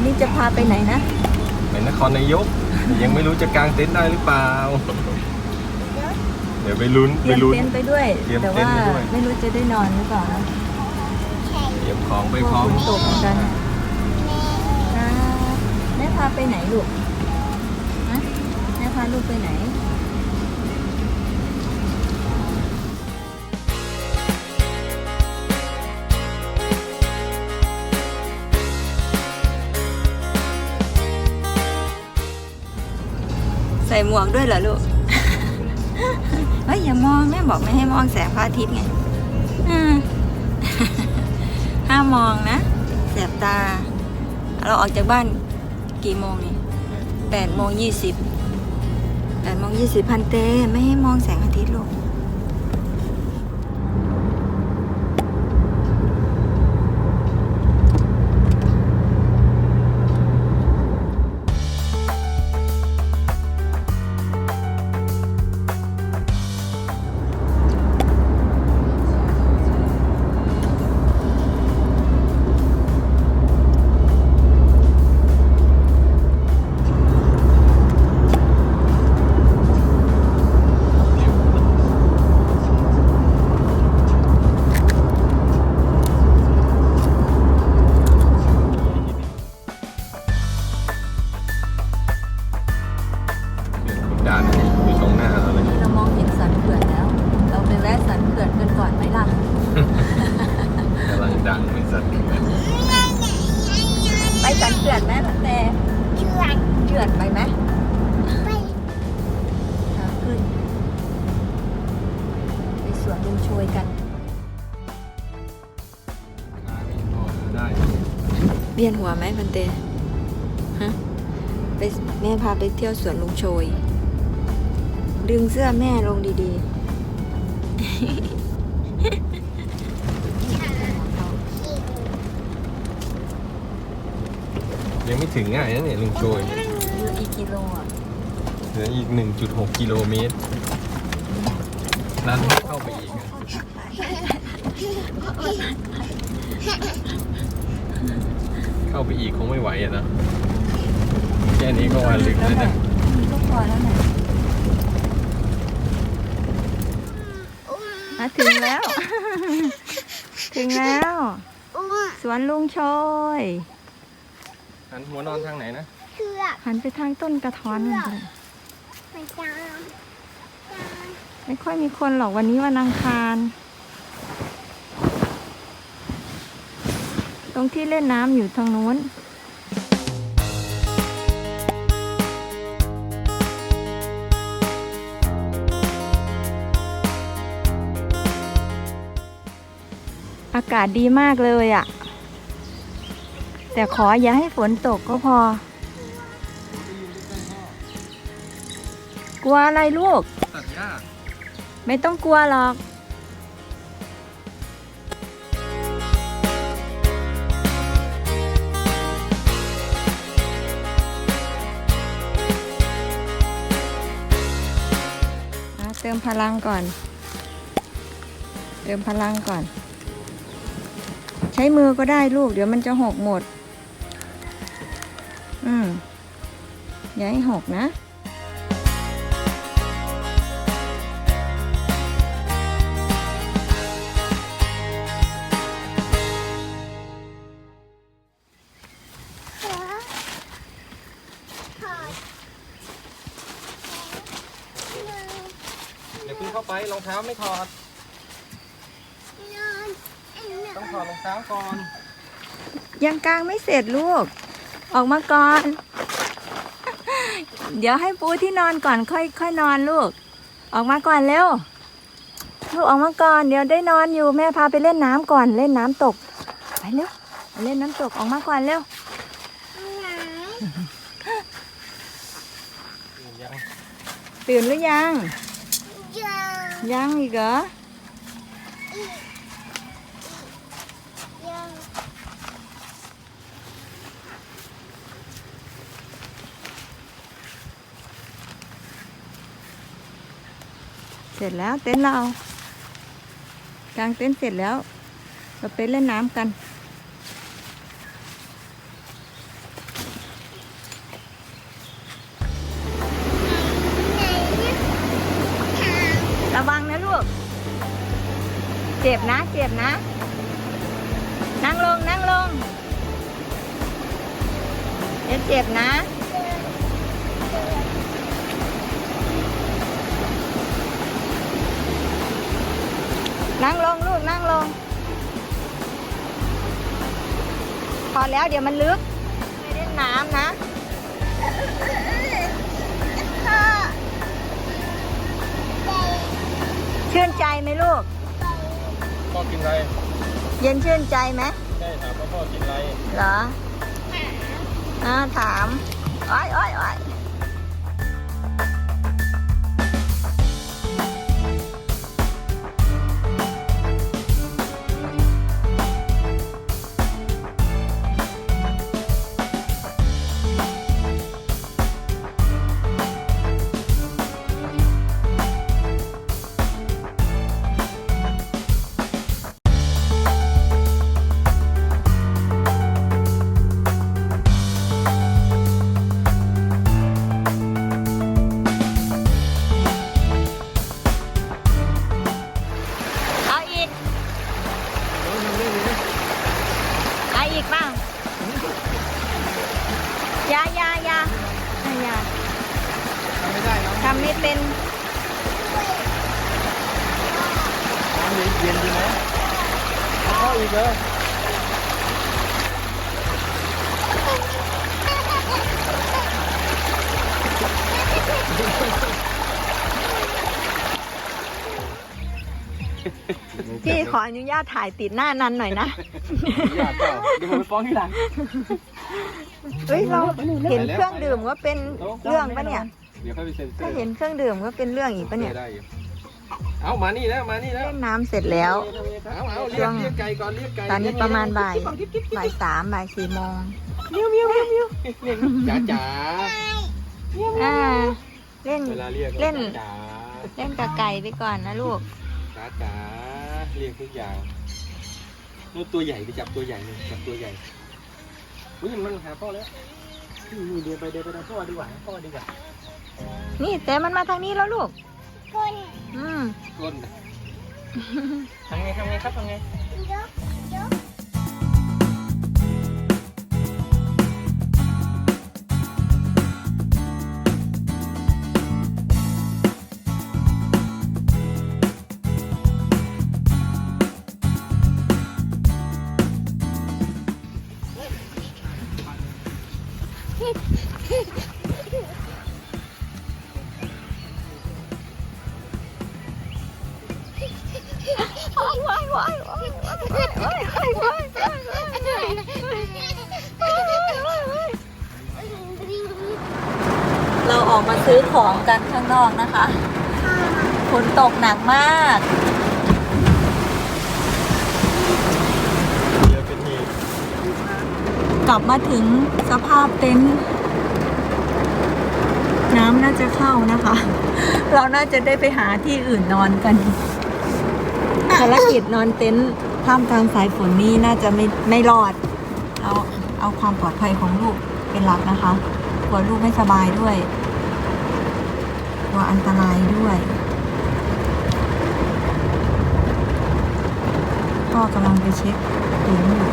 วันนี้จะพาไปไหนนะไปนครนายก ยังไม่รู้จะกางเต็นท์ได้หรือเปล่า เดี๋ยวไปลุ้นเตไปรียมลุ้น เต็นท์ไปด้วย เตรียมแต่เต็นว่าท์ไปด้วย ไม่รู้จะได้นอนหรือเปล่านะเตรียมของไปกพลัร้วอมฝนตกเหมือนกันครับแม่พาไปไหนลูกฮะแม่พาลูกไปไหน หมวกด้วยเหรอลูกเฮ้ยอย่ามองแม่บอกไม่ให้มองแสงพระอาทิตย์ไงห้ามมองนะแสบตา เราออกจากบ้านกี่โมงนี่แปดโมงยี่สิบแปดโมงยี่สิบพันเต ไม่ให้มองแสง สันเขื่อนไหมพันเตเขื่อนไปไหมขาขึ้น ไปสวนลุงช่วยกันได้เวียนหัวไหมพันเตฮะไปแม่พาไปเที่ยวสวนลุงโชย ดึงเสื้อแม่ลงดี ยังไม่ถึงง่ายนะเนี่ยลุงโจยๆอยู่อีกกิโลอะเหลืออีก 1.6 กิโลเมตรร้านเข้าไปอีกอะเข้าไปอีกคงไม่ไหวอะนะแค่นี้ก็ว่าลึกแล้วนะก็พอแล้วนะมาถึงแล้ว ถึงแล้ว สวนลุงโชย หันหัวนอนทางไหนนะหันไปทางต้นกระท้อนนั่นเลยไม่ค่อยมีคนหรอกวันนี้วันอังคาร ตรงที่เล่นน้ำอยู่ทางนู้นอากาศดีมากเลยอะ่ะ แต่ขออย่าให้ฝนตกก็พอ กลัวอะไรลูก ตัดหญ้าไม่ต้องกลัวหรอกอะเติมพลังก่อน เติมพลังก่อน ใช้มือก็ได้ลูก เดี๋ยวมันจะหกหมด อืมอย่าให้หกนะเดี๋ยวเพิ่งเข้าไปรองเท้าไม่ถอด ต้องถอดรองเท้าก่อน ยังกลางไม่เสร็จลูก ออกมาก่อน เดี๋ยวให้ปูที่นอนก่อนค่อยค่อยนอนลูก ออกมาก่อนเร็ว ลูกออกมาก่อน เดี๋ยวได้นอนอยู่แม่พาไปเล่นน้ำก่อนเล่นน้ำตก ไปเร็วเล่นน้ำตกออกมาก่อนเร็วยังตื่นหรือยัง ยังอีกเหรอ เสร็จแล้วเต็นท์เรากลางเต็นท์เสร็จแล้ว เราไปเล่นน้ำกัน ระวังนะลูก เจ็บนะ เจ็บนะ นั่งลง นั่งลงเจ็บนะ นั่งลงลูกนั่งลง พอแล้วเดี๋ยวมันลึกไม่เล่นน้ำนะชื่นใจไหมลูก พ่อกินอะไร เย็นชื่นใจไหมใช่ถามว่าพ่อกินอะไรเหรออ่าถามอ้อยอ้อยอ้อย ทำไม่เป็นน้ำเย็นๆดีไหมเอาพ่ออีกเลยพี่ขออนุญาตถ่ายติดหน้านันหน่อยนะ อยากเปล่าเดี๋ยวผมไปฟ้องที่หลัง เฮ้ย เราเห็นเครื่องดื่มว่าเป็นเรื่องปะเนี่ย เดี๋ยวค่อยไปเซ็นเซอถ้าร์เห็นเครื่องดื่มก็เป็นเรื่องอีกปะเนี่ย ได้อยู่เอามานี่แล้วมานี่แล้วเล่นน้ำเสร็จแล้ว เอาเอาเรียกเรียกไก่ก่อนเรียกไก่ตอนนี้ประมาณบ่ายบ่ายสามบ่ายสี่โมงจ๋าจ๋าอ่าเล่น เวลาเรียกเล่น จ๋าเล่นกับไก่ไปก่อนนะลูกจ๋าจ๋าเรียกทุกอย่างนู่นตัวใหญ่ไปจับตัวใหญ่เลยจับตัวใหญ่อุ้ยมันหาพ่อแล้ว นี่เดินไปเดินไปทางพ่อดีกว่าพ่อดีกว่านี่แต่มันมาทางนี้แล้วลูกอืมก้นทำไงทำไงครับทำไงว้ ออกมาซื้อของกันข้างนอกนะคะฝนตกหนักมากเยอะเป็นเหตุกลับมาถึงสภาพเต็นท์น้ำน่าจะเข้านะคะ เราน่าจะได้ไปหาที่อื่นนอนกันภารกิจนอนเต็นท์ท่ามกลางสายฝนนี่น่าจะไม่ไม่รอด เอาเอาความปลอดภัยของลูกเป็นหลักนะคะกลัวลูกไม่สบายด้วย กลัวอันตรายด้วยพ่อกำลังไปเช็คเต็นท์อยู่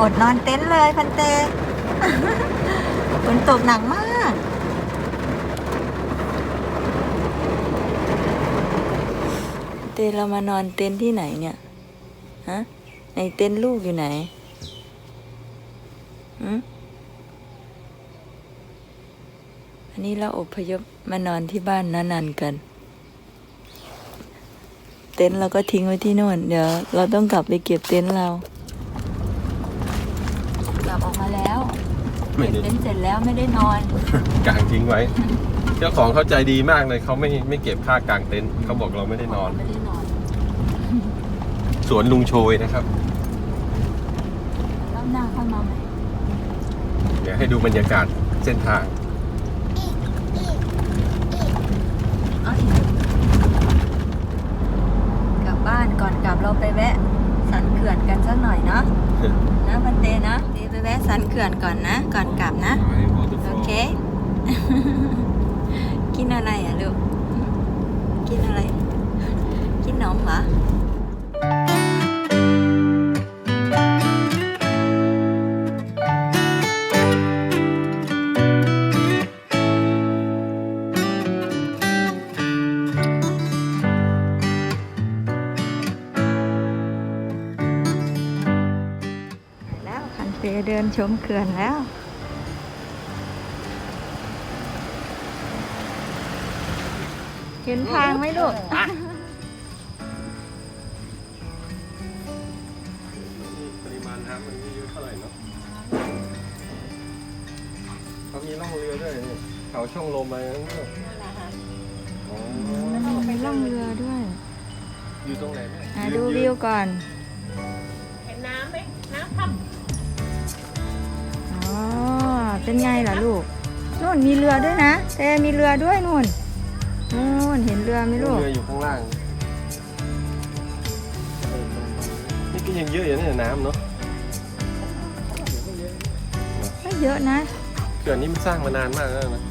อดนอนเต็นท์เลยพันเตฝนตกหนักมาก เตเรามานอนเต็นท์ที่ไหนเนี่ย ฮะ ในเต็นท์ลูกอยู่ไหนหืม อันนี้เราอพยพมานอนที่บ้านนานันกัน เต็นท์เราก็ทิ้งไว้ที่โน่นเดี๋ยวเราต้องกลับไปเก็บเต็นท์เรา กลับออกมาแล้วไม่เก็บได้เต็นท์เสร็จแล้วไม่ได้นอน กางทิ้งไว้ เจ้าของเขาใจดีมากเลยเขาไม่ไม่เก็บค่ากางเต็นท์เขาบอกเราไม่ได้นอน ไม่ได้นอน สวนลุงโชยนะครับแล้วหน้าเข้ามาไหมเดี๋ยวให้ดูบรรยากาศเส้นทาง เอาอีกกลับบ้านก่อนกลับเราไปแวะ สันเขื่อนกันสักหน่อยเนาะนะบันเตนะเตไปแวะสันเขื่อนก่อนนะ ก่อนกลับนะ เปเดินชมเขื่อนแล้ว เห็นทางไหมลูกปริมาณน้ำมันไม่เยอะเท่าไหร่เนาะเขามีล่องเรือด้วยนี่เขาช่องลมอะไรนั่นด้วยอ๋อมีล่องเรือด้วย อยู่ตรงไหนแม่ อะดูวิวก่อน เป็นไงล่ะลูกนู่นมีเรือด้วยนะแต่มีเรือด้วยนู่นนู่นเห็นเรือไหมลูกเรืออยู่ข้างล่างนี่ก็ยังเยอะอยู่เนี่ยน้ำเนาะก็เยอะนะเขื่อนนี้มันสร้างมานานมากแล้วนะ